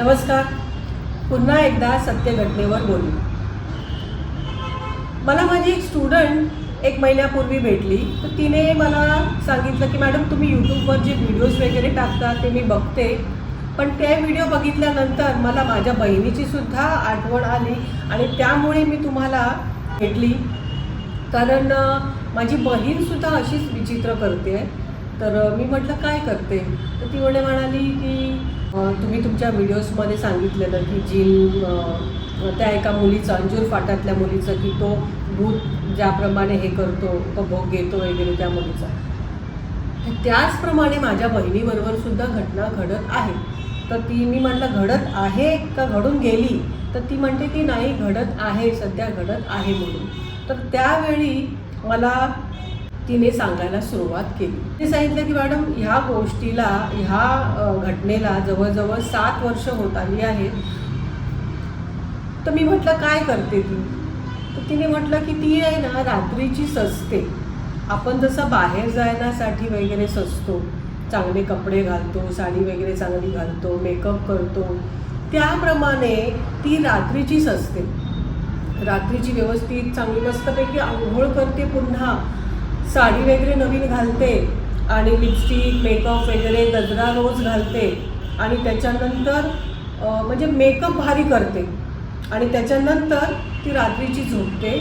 नमस्कार. पुन्हा एकदा सत्य घटनेवर बोलू. मला माझी एक स्टुडंट एक महिन्यापूर्वी भेटली. तर तिने मला सांगितलं की मॅडम तुम्ही यूट्यूबवर जे व्हिडिओज वगैरे टाकता ते मी बघते. पण ते व्हिडिओ बघितल्यानंतर मला माझ्या बहिणीची सुद्धा आठवण आली आणि त्यामुळे मी तुम्हाला भेटली. कारण माझी बहीणसुद्धा अशीच विचित्र करते तर मी म्हटलं काय करते? तर ती म्हणे म्हणाली की तुम्ही तुमच्या व्हिडिओजमध्ये सांगितलेलं की जिन त्या एका मुलीचं अंजूर फाटातल्या मुलीचं की तो भूत ज्याप्रमाणे हे करतो तो भोग घेतो वगैरे त्या मुलीचा. त्याचप्रमाणे माझ्या बहिणीबरोबर सुद्धा घटना घडत आहे. तर ती मी म्हटलं घडत आहे का? घडून गेली? तर ती म्हणते की नाही घडत आहे सध्या घडत आहे म्हणून. तर त्यावेळी मला तिने सांगायला सुरुवात केली. ते सांगितलं की मॅडम ह्या गोष्टीला ह्या घटनेला जवळजवळ सात वर्ष होत आली आहेत. तर मी म्हटलं काय करते ती? तर तिने म्हटलं की ती आहे ना रात्रीची सजते. आपण जसं बाहेर जाण्यासाठी वगैरे सजतो चांगले कपडे घालतो साडी वगैरे चांगली घालतो मेकअप करतो त्याप्रमाणे ती रात्रीचीच असते रात्रीची व्यवस्थित चांगली मस्तपैकी आंघोळ करते पुन्हा. साडी वगैरे नवीन घालते आणि लिपस्टिक मेकअप वगैरे गजरा रोज घालते आणि त्याच्यानंतर म्हणजे मेकअप भारी करते. आणि त्याच्यानंतर ती रात्रीची झोपते.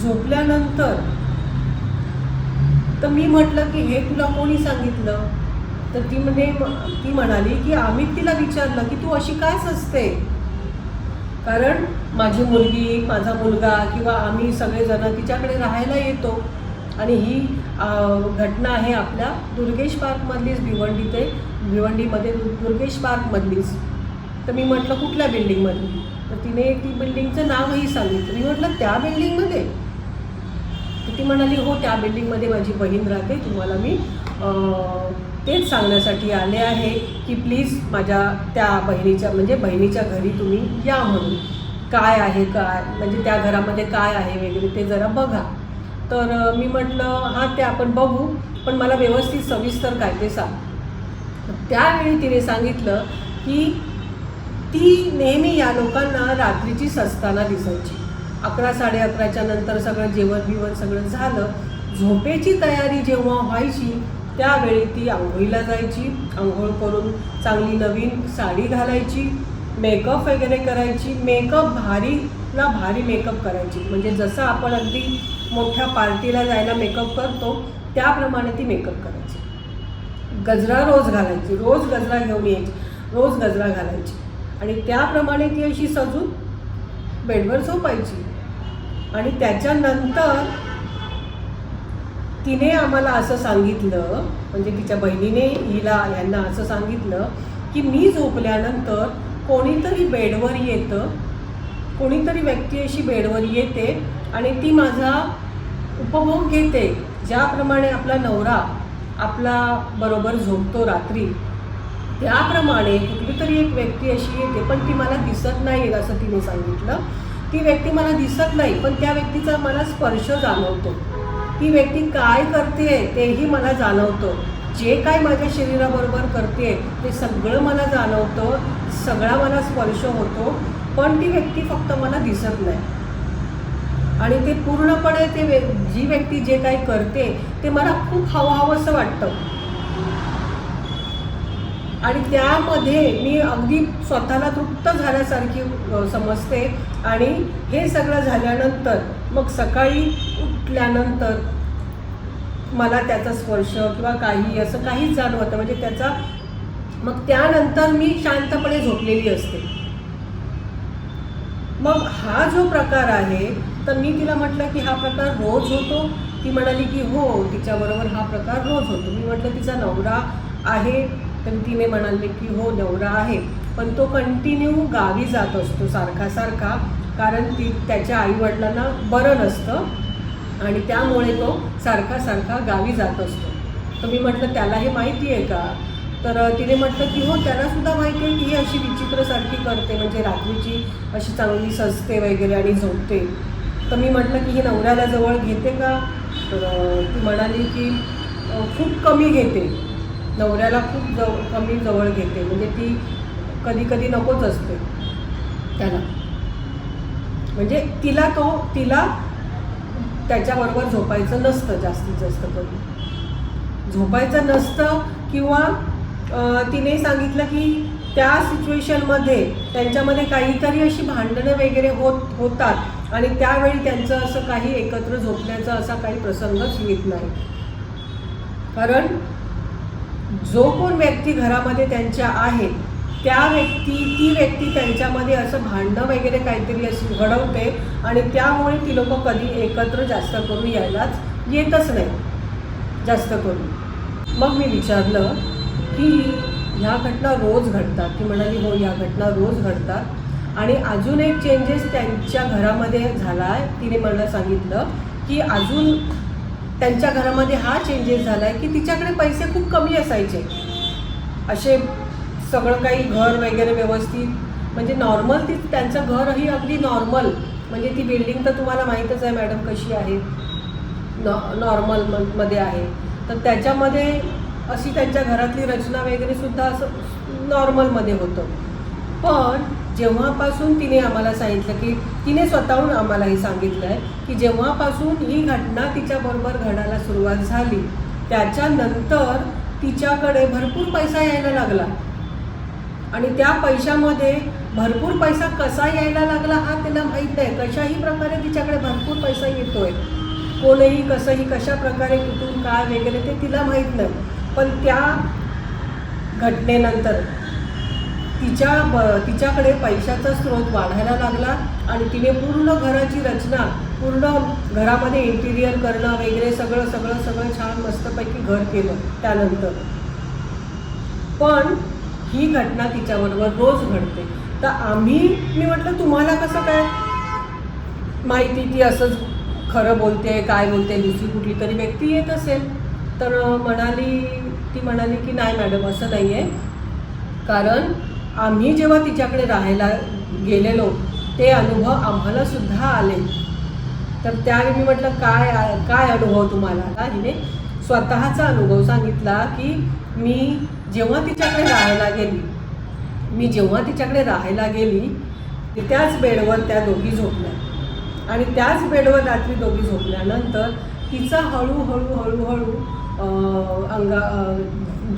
झोपल्यानंतर तर मी म्हटलं की हे तुला कोणी सांगितलं? तर ती म्हणजे ती म्हणाली की आम्ही तिला विचारलं की तू अशी काय असते कारण माझी मुलगी माझा मुलगा किंवा आम्ही सगळेजण तिच्याकडे राहायला येतो. आणि ही घटना आहे आपल्या दुर्गेश पार्कमधलीच भिवंडी ते भिवंडीमध्ये दुर्गेश पार्कमधलीच तर मी म्हटलं कुठल्या बिल्डिंगमधली तर तिने ती बिल्डिंगचं नावही सांगितलं. मी म्हटलं त्या बिल्डिंगमध्ये तर ती म्हणाली हो त्या बिल्डिंगमध्ये माझी बहीण राहते. तुम्हाला मी तेच सांगण्यासाठी आले आहे की प्लीज माझ्या त्या बहिणीच्या म्हणजे बहिणीच्या घरी तुम्ही या म्हणून. काय आहे काय म्हणजे त्या घरामध्ये काय आहे वगैरे ते जरा बघा. तर मी म्हटलं हां ते आपण बघू पण मला व्यवस्थित सविस्तर काय ते सांग. त्यावेळी तिने सांगितलं की ती नेहमी या लोकांना रात्रीची सजताना दिसायची. अकरा साडे अकराच्या नंतर सगळं जेवण बिवण सगळं झालं. झोपेची तयारी जेव्हा व्हायची त्यावेळी ती आंघोळीला जायची. आंघोळ करून चांगली नवीन साडी घालायची. मेकअप वगैरे करायची. मेकअप भारीला भारी मेकअप करायची. म्हणजे जसं आपण अगदी मोठ्या पार्टीला जायला मेकअप करतो त्याप्रमाणे ती मेकअप करायची. गजरा रोज घालायची रोज गजरा घेऊन यायची रोज गजरा घालायची. आणि त्याप्रमाणे ती अशी सजून बेडवर झोपायची. आणि त्याच्यानंतर तिने आम्हाला असं सांगितलं म्हणजे तिच्या बहिणीने हिला यांना असं सांगितलं की मी झोपल्यानंतर कोणीतरी बेडवर येतं कोणीतरी व्यक्ती अशी बेडवर येते आणि ती माझा उपभोग घेते ज्याप्रमाणे आपला नवरा आपला बरोबर झोपतो रात्री. त्याप्रमाणे कुठली तरी एक व्यक्ती अशी येते पण ती मला दिसत नाही असं तिने सांगितलं. ती व्यक्ती मला दिसत नाही पण त्या व्यक्तीचा मला स्पर्श जाणवतो. ती व्यक्ती काय करते तेही मला जाणवतं. जे काय माझ्या शरीराबरोबर करते ते सगळं मला जाणवतं सगळा मला स्पर्श होतो पण ती व्यक्ती फक्त मला दिसत नाही. आणि ते पूर्णपणे ते व्य जी व्यक्ती जे काही करते ते मला खूप हवं हवंसं वाटतं. आणि त्यामध्ये मी अगदी स्वतःला तृप्त झाल्यासारखी समजते. आणि हे सगळं झाल्यानंतर मग सकाळी उठल्यानंतर मला त्याचा स्पर्श किंवा काही असं काहीच जाणवतं म्हणजे त्याचा मग त्यानंतर मी शांतपणे झोपलेली असते. मग हा जो प्रकार आहे तर मी तिला म्हटलं की हा प्रकार रोज होतो. ती म्हणाली की हो तिच्याबरोबर हा प्रकार रोज होतो. मी म्हटलं तिचा नवरा आहे. तर तिने म्हणाले की हो नवरा आहे. पण तो कंटिन्यू गावी जात असतो सारखा सारखा कारण ती त्याच्या आईवडिलांना बरं नसतं आणि त्यामुळे तो सारखा सारखा गावी जात असतो. तर मी म्हटलं त्याला हे माहिती आहे का? तर तिने म्हटलं की हो त्यालासुद्धा माहिती आहे की ही अशी विचित्रसारखी करते म्हणजे रात्रीची अशी चांगली सजते वगैरे आणि झोपते. तर मी म्हटलं की ही नवऱ्याला जवळ घेते का? तर ती म्हणाली की खूप कमी घेते. नवऱ्याला खूप जव कमी जवळ घेते. म्हणजे ती कधी कधी नकोच असते. त्याला. म्हणजे तिला तो तिला त्याच्याबरोबर झोपायचं नसतं जास्तीत जास्त करून. झोपायचं नसतं किंवा तिने सांगितलं की त्या सिच्युएशनमध्ये त्यांच्यामध्ये काहीतरी अशी भांडणं वगैरे होत होतात. आणि त्यावेळी त्यांचं असं काही एकत्र झोपण्याचा असा काही प्रसंगच येत नाही. कारण जो कोण व्यक्ती घरामध्ये त्यांच्या आहे त्या व्यक्ती ती व्यक्ती त्यांच्यामध्ये असं भांडणं वगैरे काहीतरी असं घडवते आणि त्यामुळे ती लोक कधी एकत्र जास्त करून यायलाच येतच नाही. जास्त करून. मग मी विचारलं की ह्या घटना रोज घडतात. ती म्हणाली हो या घटना रोज घडतात. आणि अजून एक चेंजेस त्यांच्या घरामध्ये झाला आहे तिने मला सांगितलं की अजून त्यांच्या घरामध्ये हा चेंजेस झाला आहे की तिच्याकडे पैसे खूप कमी असायचे. असे सगळं काही घर वगैरे व्यवस्थित म्हणजे नॉर्मल ती त्यांचं घरही अगदी नॉर्मल म्हणजे ती बिल्डिंग तर तुम्हाला माहीतच आहे मॅडम कशी आहे. नॉ नॉर्मलमध्ये आहे. तर त्याच्यामध्ये अशी त्यांच्या घरातली रचना वगैरे सुद्धा असं नॉर्मलमध्ये होतं. पण जेव्हापासून तिने आम्हाला सांगितलं की तिने स्वतःहून आम्हालाही सांगितलं आहे की जेव्हापासून ही घटना तिच्याबरोबर घडायला सुरुवात झाली त्याच्यानंतर तिच्याकडे भरपूर पैसा यायला लागला. आणि त्या पैशामध्ये भरपूर पैसा कसा यायला लागला हा तिला माहीत नाही. कशाही प्रकारे तिच्याकडे भरपूर पैसा येतोय. कोणही कसंही कशा प्रकारे कुठून काय वगैरे ते तिला माहीत नाही. पण त्या घटनेनंतर तिच्या ब तिच्याकडे पैशाचा स्रोत वाढायला लागला आणि तिने पूर्ण घराची रचना पूर्ण घरामध्ये इंटिरियर करणं वगैरे सगळं सगळं सगळं छान मस्तपैकी घर केलं त्यानंतर. पण ही घटना तिच्याबरोबर रोज घडते. तर आम्ही मी म्हटलं तुम्हाला कसं काय माहिती ती असंच खरं बोलते काय बोलते दुसरी कुठली तरी व्यक्ती येत असेल. तर म्हणाली ती म्हणाली की नाही मॅडम असं नाही आहे कारण आम्ही जेव्हा तिच्याकडे राहायला गेलेलो ते अनुभव आम्हाला सुद्धा आले. तर त्यावेळी मी म्हटलं काय काय अनुभव तुम्हाला? हिने स्वतःचा अनुभव सांगितला की मी जेव्हा तिच्याकडे राहायला गेली मी जेव्हा तिच्याकडे राहायला गेली ते त्याच बेडवर त्या दोघी झोपल्या. आणि त्याच बेडवर रात्री दोघी झोपल्यानंतर तिचा हळूहळू हळूहळू अंगा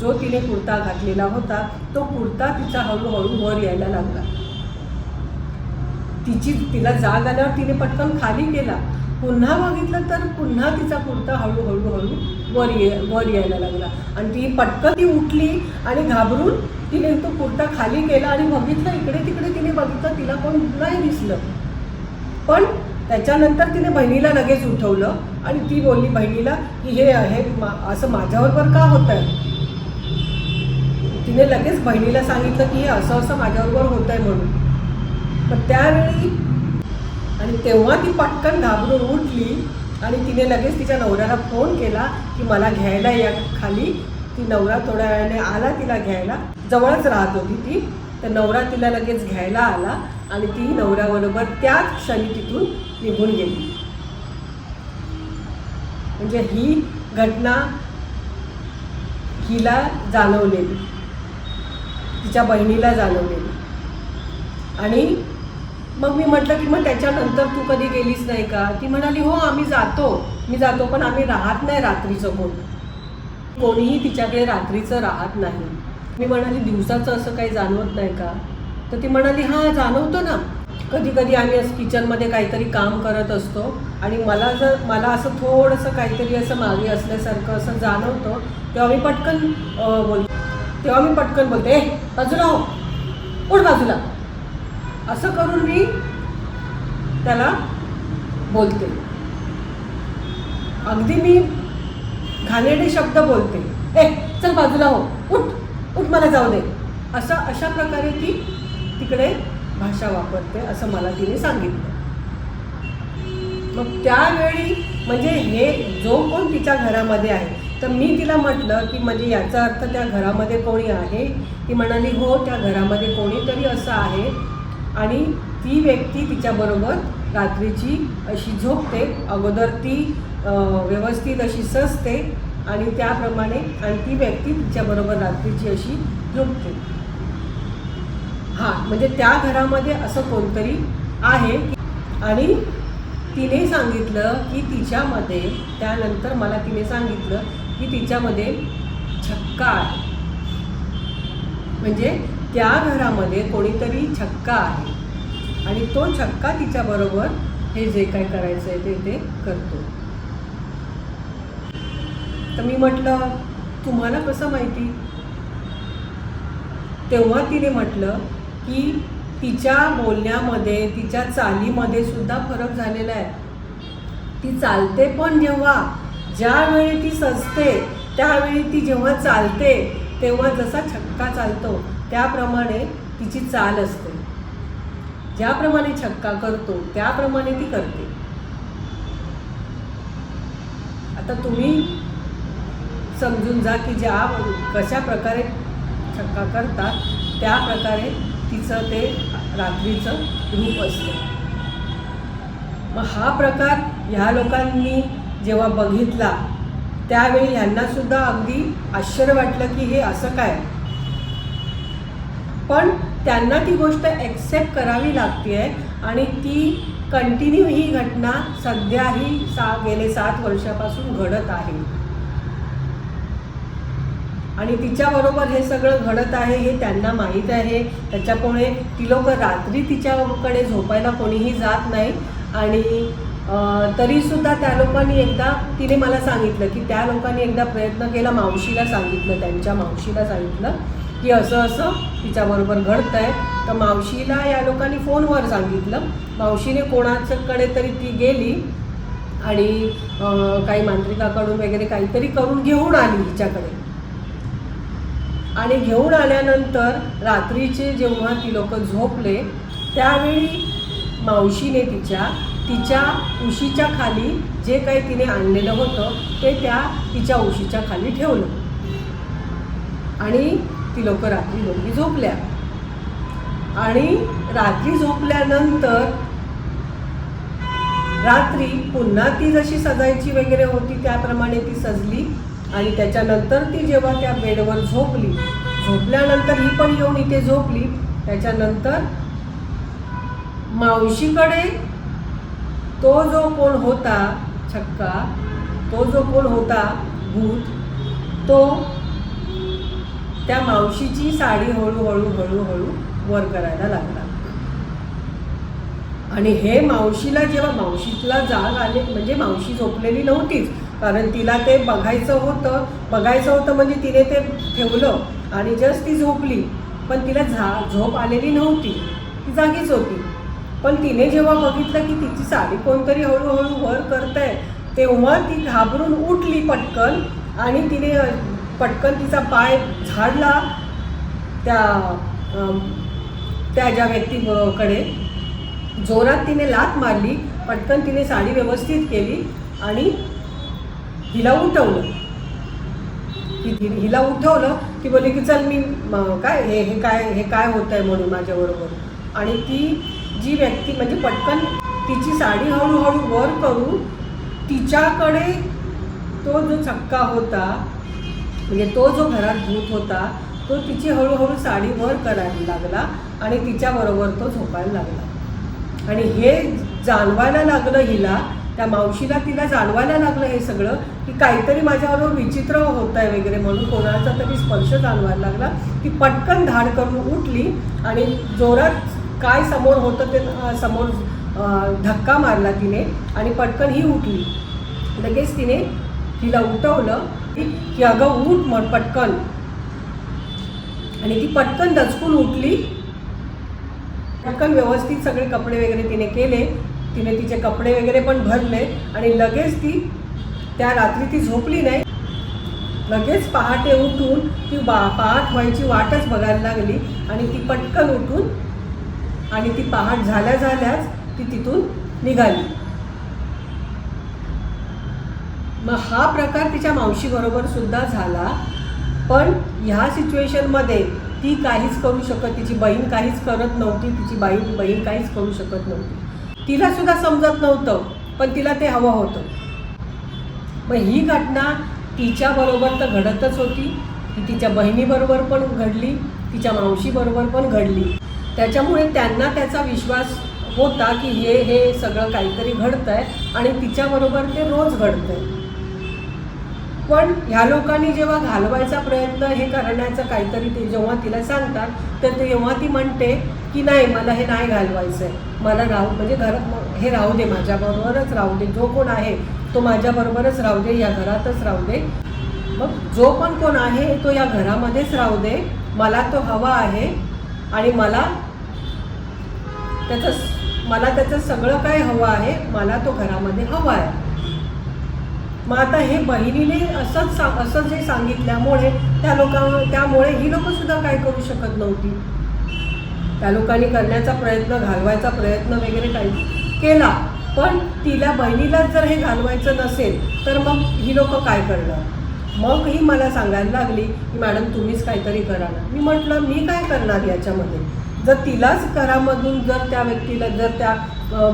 जो तिने कुर्ता घातलेला होता तो कुर्ता तिचा हळूहळू वर यायला लागला. तिची तिला जाग आल्यावर तिने पटकन खाली केला. पुन्हा बघितलं तर पुन्हा तिचा कुर्ता हळूहळू हळू वर ये वर यायला लागला. आणि ती पटकन ती उठली आणि घाबरून तिने तो कुर्ता खाली केला आणि बघितलं इकडे तिकडे तिने बघितलं तिला कोण नाही दिसलं. पण त्याच्यानंतर तिने बहिणीला लगेच उठवलं आणि ती बोलली बहिणीला की हे हे मा- असं माझ्याबरोबर का होत आहे तिने लगेच बहिणीला सांगितलं की हे असं असं माझ्याबरोबर होत आहे म्हणून. पण त्यावेळी आणि तेव्हा ती पटकन घाबरून उठली आणि तिने लगेच तिच्या नवऱ्याला फोन केला की मला घ्यायला या खाली. ती नवरा थोड्या वेळाने आला तिला घ्यायला. जवळच राहत होती ती. तर नवरा तिला लगेच घ्यायला आला आणि ती नवऱ्याबरोबर त्याच क्षणी तिथून निघून गेली. म्हणजे ही घटना हिला जाणवलेली. तिच्या बहिणीला जाणवलेली. आणि मग मी म्हटलं की मग त्याच्यानंतर तू कधी गेलीच नाही का? ती म्हणाली हो आम्ही जातो. मी जातो पण आम्ही राहत नाही रात्रीचं कोण. कोणीही तिच्याकडे रात्रीचं राहत नाही. मी म्हणाली दिवसाचं असं काही जाणवत नाही का? तर ती म्हणाली हां जाणवतो ना. कधी कधी आम्ही असं किचनमध्ये काहीतरी काम करत असतो आणि मला जर मला असं थोडंसं काहीतरी असं मागे असल्यासारखं असं जाणवतं तेव्हा मी पटकन बोलतो. तेव्हा मी पटकन बोलते ए बाजूला हो. उठ बाजूला. असं करून मी त्याला बोलते. अगदी मी घाणेरडे शब्द बोलते. ए चल बाजूला हो. उठ उठ मला जाऊ दे. असं अशा प्रकारे ती तिकडे भाषा वापरते असं मला तिने सांगितलं. मग त्यावेळी म्हणजे हे जो कोण तिच्या घरामध्ये आहे तर मी तिला म्हटलं की म्हणजे याचा अर्थ त्या घरामध्ये कोणी आहे? ती म्हणाली हो त्या घरामध्ये कोणीतरी असं आहे. आणि ती व्यक्ती तिच्याबरोबर रात्रीची अशी झोपते. अगोदर ती व्यवस्थित अशी सजते आणि त्याप्रमाणे आणि ती व्यक्ती तिच्याबरोबर रात्रीची अशी झोपते. हां म्हणजे त्या घरामध्ये असं कोणतरी आहे आणि तिने सांगितलं की तिच्यामध्ये त्यानंतर मला तिने सांगितलं की तिच्यामध्ये छक्का आहे. म्हणजे त्या घरामध्ये कोणीतरी छक्का आहे. आणि तो छक्का तिच्याबरोबर हे जे काय करायचं आहे ते ते करतो. तर मी म्हटलं तुम्हाला कसं माहिती? तेव्हा तिने म्हटलं की तिच्या बोलण्यामध्ये तिच्या चालीमध्ये सुद्धा फरक झालेला आहे. ती चालते पण जेव्हा ज्यावेळी ती सजते त्यावेळी ती जेव्हा चालते तेव्हा जसा छक्का चालतो त्याप्रमाणे तिची चाल असते. ज्याप्रमाणे छक्का करतो त्याप्रमाणे ती करते. आता तुम्ही समजून जा की ज्या कशा प्रकारे छक्का करतात त्या प्रकारे तिचं ते रात्रीचं रूप असतं. मग हा प्रकार ह्या लोकांनी जेव्हा बघितला त्यावेळी ह्यांना सुद्धा अगदी आश्चर्य वाटलं की हे असं काय? पण त्यांना ती गोष्ट ॲक्सेप्ट करावी लागते आहे आणि ती कंटिन्यू ही घटना सध्याही सा गेले सात वर्षापासून घडत आहे. आणि तिच्याबरोबर हे सगळं घडत आहे हे त्यांना माहीत आहे. त्याच्यामुळे ती लोक रात्री तिच्याकडे झोपायला कोणीही जात नाही आणि तरीसुद्धा त्या लोकांनी एकदा तिने मला सांगितलं की त्या लोकांनी एकदा प्रयत्न केला मावशीला सांगितलं त्यांच्या मावशीला सांगितलं की असं असं तिच्याबरोबर घडतं आहे तर मावशीला या लोकांनी फोनवर सांगितलं. मावशीने कोणाच्याकडे तरी ती गेली आणि काही मांत्रिकाकडून वगैरे काहीतरी करून घेऊन आली हिच्याकडे. आणि घेऊन आल्यानंतर रात्रीचे जेव्हा ती लोक झोपले त्यावेळी मावशीने तिच्या तिच्या उशीच्या खाली जे काही तिने आणलेलं होतं ते त्या तिच्या उशीच्या खाली ठेवलं. आणि ती लोक रात्री दोघी झोपल्या. आणि रात्री झोपल्यानंतर रात्री पुन्हा ती जशी सजायची वगैरे होती त्याप्रमाणे ती सजली. आणि त्याच्यानंतर ती जेव्हा त्या बेडवर झोपली झोपल्यानंतर ही पण येऊन इथे झोपली. त्याच्यानंतर मावशीकडे तो जो कोण होता छक्का तो जो कोण होता भूत तो त्या मावशीची साडी हळूहळू हळूहळू वर करायला लागला. आणि हे मावशीला जेव्हा मावशीला जाग आले म्हणजे मावशी झोपलेली नव्हतीच कारण तिला ते बघायचं होतं बघायचं होतं म्हणजे तिने ते ठेवलं आणि जस्ट ती झोपली. पण तिला झा झोप आलेली नव्हती. ती जागीच होती. पण तिने जेव्हा बघितलं की तिची साडी कोणतरी हळूहळू वर करत आहे तेव्हा ती घाबरून उठली पटकन आणि तिने पटकन तिचा पाय झाडला त्या त्या ज्या व्यक्तीकडे. जोरात तिने लात मारली पटकन तिने साडी व्यवस्थित केली आणि हिला उठवलं. की हिला उठवलं की बोलली की चल मी काय हे हे काय हे काय होत आहे म्हणून माझ्याबरोबर. आणि ती जी व्यक्ती म्हणजे पटकन तिची साडी हळूहळू वर करून तिच्याकडे तो जो चक्का होता म्हणजे तो जो घरात भूत होता तो तिची हळूहळू साडी वर करायला लागला आणि तिच्याबरोबर तो झोपायला लागला. आणि हे जाणवायला लागलं हिला त्या मावशीला तिला जाणवायला लागलं हे सगळं की काहीतरी माझ्याबरोबर विचित्र होत आहे वगैरे म्हणून कोणाचा तरी स्पर्श जाणवायला लागला. ती पटकन धाड करून उठली आणि जोरात काय समोर होतं ते समोर धक्का मारला तिने आणि पटकन ही उठली. लगेच तिने तिला उठवलं की अगं उठ मग पटकन. आणि ती पटकन दचकून उठली. पटकन व्यवस्थित सगळे कपडे वगैरे तिने केले. तिने तिचे कपडे वगैरे पण भरले आणि लगेच ती त्या रात्री ती झोपली नाही. लगेच पहाटे उठून ती बा पहाट व्हायची वाटच बघायला लागली आणि ती पटकन उठून आणि ती पहाट झाल्या झाल्याच ती तिथून निघाली. मग हा प्रकार तिच्या मावशीबरोबर सुद्धा झाला पण ह्या सिच्युएशनमध्ये ती काहीच करू शकत तिची बहीण काहीच करत नव्हती तिची बहीण बहीण काहीच करू शकत नव्हती. तिला सुद्धा समजत नव्हतं पण तिला ते हवं होतं. मग ही घटना तिच्याबरोबर तर घडतच होती ती तिच्या बहिणीबरोबर पण घडली तिच्या मावशीबरोबर पण घडली. त्याच्यामुळे त्यांना त्याचा विश्वास होता की हे हे सगळं काहीतरी घडतंय आणि तिच्याबरोबर ते रोज घडतंय. पण ह्या लोकांनी जेव्हा घालवायचा प्रयत्न हे करण्याचं काहीतरी ते जेव्हा तिला सांगतात तर तेव्हा ती म्हणते की नाही मला हे नाही घालवायचं आहे मला राहू म्हणजे घरात हे राहू दे माझ्याबरोबरच राहू दे. जो कोण आहे तो माझ्याबरोबरच राहू दे या घरातच राहू दे. मग जो पण कोण आहे तो या घरामध्येच राहू दे. मला तो हवा आहे. आणि मला त्याचं मला त्याचं सगळं काय हवं आहे मला तो घरामध्ये हवा आहे. मग आता हे बहिणीने असंच सा असं जे सांगितल्यामुळे त्या लोकां त्यामुळे ही लोकं सुद्धा काय करू शकत नव्हती. त्या लोकांनी करण्याचा प्रयत्न घालवायचा प्रयत्न वगैरे काही केला. पण तिला बहिणीलाच जर हे घालवायचं नसेल तर मग ही लोकं काय करणार? मग ही मला सांगायला लागली की मॅडम तुम्हीच काहीतरी करा ना. मी म्हटलं मी काय करणार याच्यामध्ये? जर तिलाच घरामधून जर त्या व्यक्तीला जर त्या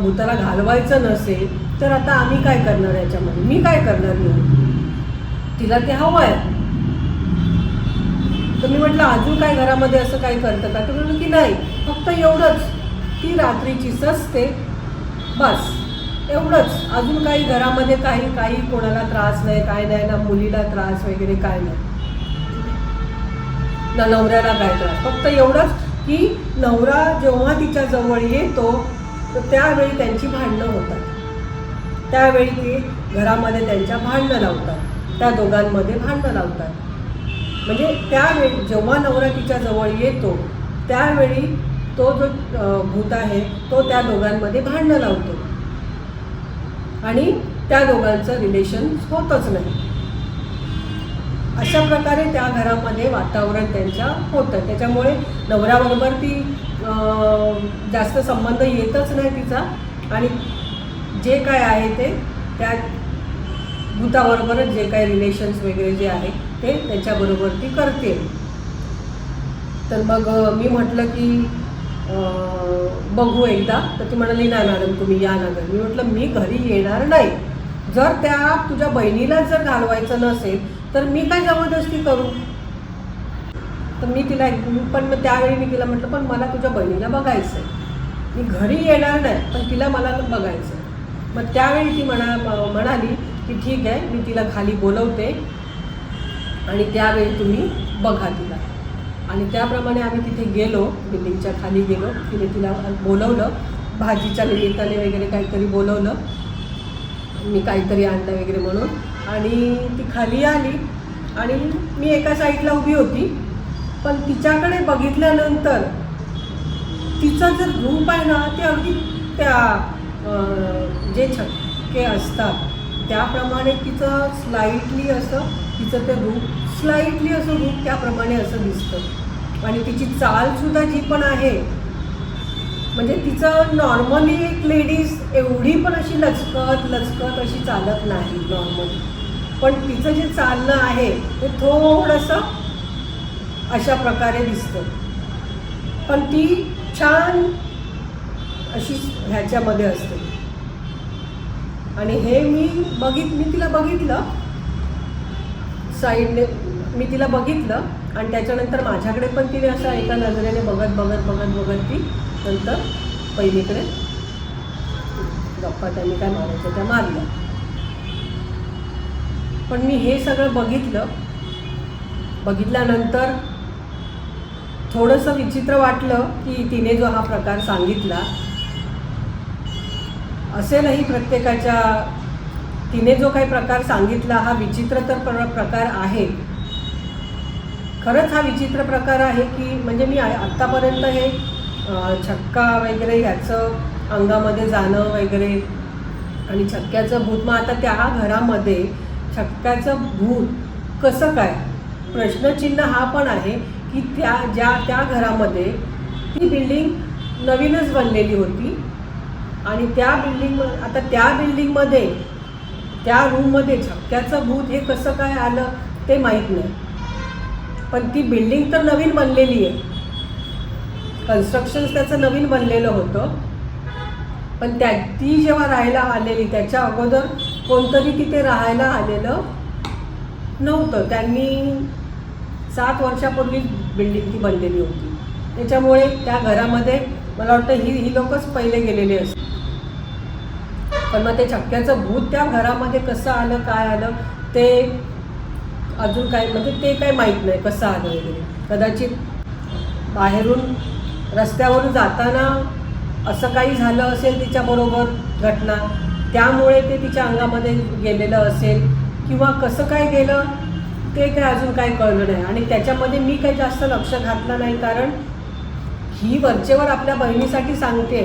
भूताला घालवायचं नसेल तर आता आम्ही काय करणार याच्यामध्ये? मी काय करणार येऊन? तिला ते हवं आहे. तर मी म्हटलं अजून काय घरामध्ये असं काही करतं का? तर म्हणलं की नाही फक्त एवढंच. ती रात्रीची सजते बस. एवढंच. अजून काही घरामध्ये काही काही कोणाला त्रास नाही काय नाही ना मुलीला त्रास वगैरे काय नाही. ना नवऱ्याला काय त्रास. फक्त एवढंच की नवरा जेव्हा तिच्या जवळ येतो तर त्यावेळी त्यांची भांडणं होतात. त्यावेळी ते घरामध्ये त्यांच्या भांडणं लावतात. त्या दोघांमध्ये भांडणं लावतात. म्हणजे त्यावेळी जेव्हा नवरा तिच्या जवळ येतो त्यावेळी तो जो भूत आहे तो त्या दोघांमध्ये भांडणं लावतो. आणि त्या दोघांचं रिलेशन होतच नाही. अशा प्रकारे त्या घरामध्ये वातावरण त्यांच्या होतं. त्याच्यामुळे नवऱ्याबरोबर ती जास्त संबंध येतच नाही तिचा. आणि जे काय आहे ते त्या भूताबरोबरच जे काही रिलेशन्स वगैरे जे आहे ते त्याच्याबरोबर ती करते. तर मग मी म्हटलं की बघू एकदा. तर ती म्हणाली नाही मॅडम तुम्ही या ना घरी मी म्हटलं मी घरी येणार नाही. जर त्या तुझ्या बहिणीला जर घालवायचं नसेल तर मी काय जबरदस्ती करू? तर मी तिला पण मग त्यावेळी मी तिला म्हटलं पण मला तुझ्या बहिणीला बघायचं आहे मी घरी येणार नाही पण तिला मला बघायचं आहे मग त्यावेळी ती म्हणा म्हणाली की ठीक आहे मी तिला खाली बोलवते आणि त्यावेळी तुम्ही बघा तिला. आणि त्याप्रमाणे आम्ही तिथे गेलो बिल्डिंगच्या खाली गेलो. तिने तिला बोलवलं भाजीच्या निमित्ताने वगैरे काहीतरी बोलवलं. मी काहीतरी आणलं वगैरे म्हणून. आणि ती खाली आली आणि मी एका साईडला उभी होती. पण तिच्याकडे बघितल्यानंतर तिचं जर रूप आहे ना ते अगदी त्या जे छक्के असतात त्याप्रमाणे तिचं स्लाईटली असं तिचं ते रूप स्लाईटली असं रूप त्याप्रमाणे असं दिसतं. आणि तिची चालसुद्धा जी पण आहे म्हणजे तिचं नॉर्मली एक लेडीज एवढी पण अशी लचकत लचकत अशी चालत नाही नॉर्मली पण तिचं जे चालणं आहे ते थोडंसं अशा प्रकारे दिसतं. पण ती छान अशी ह्याच्यामध्ये असते. आणि हे मी बघित मी तिला बघितलं. साईडने मी तिला बघितलं. आणि त्याच्यानंतर माझ्याकडे पण तिने असं एका नजरेने बघत बघत बघत बघत ती नंतर पहिलीकडे गप्पा त्यांनी काय मारायच्या त्या मारल्या. पण मी हे सगळं बघितलं बघितल्यानंतर थोडंसं विचित्र वाटलं की तिने जो हा प्रकार सांगितला असेलही प्रत्येकाच्या तिने जो काही प्रकार सांगितला हा विचित्र तर प्र प्रकार आहे. खरंच हा विचित्र प्रकार आहे की म्हणजे मी आत्तापर्यंत हे छक्का वगैरे ह्याचं अंगामध्ये जाणं वगैरे आणि छक्क्याचं भूत मग आता त्या घरामध्ये छक्क्याचं भूत कसं काय? प्रश्नचिन्ह हा पण आहे की त्या ज्या त्या घरामध्ये ती बिल्डिंग नवीनच बनलेली होती आणि त्या बिल्डिंग आता त्या बिल्डिंगमध्ये त्या रूममध्ये छक्क्याचं भूत हे कसं काय आलं ते माहीत नाही. पण ती बिल्डिंग तर नवीन बनलेली आहे. कन्स्ट्रक्शन त्याचं नवीन बनलेलं होतं. पण त्या ती जेव्हा राहायला आलेली त्याच्या अगोदर कोणतरी तिथे राहायला आलेलं नव्हतं. त्यांनी सात वर्षापूर्वी बिल्डिंग ती बनलेली होती. त्याच्यामुळे त्या घरामध्ये मला वाटतं ही ही लोकच पहिले गेलेली असतात पण मग ते चक्क्याचं भूत त्या घरामध्ये कसं आलं काय आलं ते अजून काय म्हणजे ते काही माहीत नाही कसं आलं वगैरे. कदाचित बाहेरून रस्त्यावरून जाताना असं काही झालं असेल तिच्याबरोबर घटना त्यामुळे ते तिच्या अंगामध्ये गेलेलं असेल किंवा कसं काय गेलं ते काय अजून काही कळलं नाही. आणि त्याच्यामध्ये मी काही जास्त लक्ष घातलं नाही कारण ही वरचेवर आपल्या बहिणीसाठी सांगते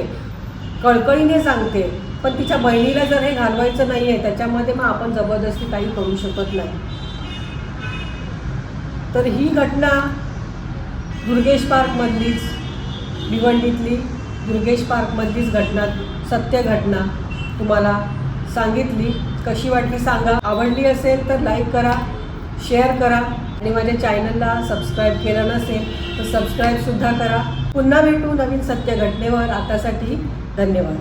कळकळीने सांगते. पण तिच्या बहिणीला जर हे घालवायचं नाही आहे त्याच्यामध्ये मग आपण जबरदस्ती काही करू शकत नाही. तर ही घटना दुर्गेश पार्कमधलीच भिवंडीतली दुर्गेश पार्कमधलीच घटना सत्य घटना तुम्हाला सांगितली. कशी वाटली सांगा. आवडली असेल तर लाईक करा शेअर करा. आणि माझ्या चॅनलला सबस्क्राईब केलं नसेल तर सबस्क्राईबसुद्धा करा. पुन्हा भेटू नवीन सत्य घटनेवर. आतासाठी धन्यवाद.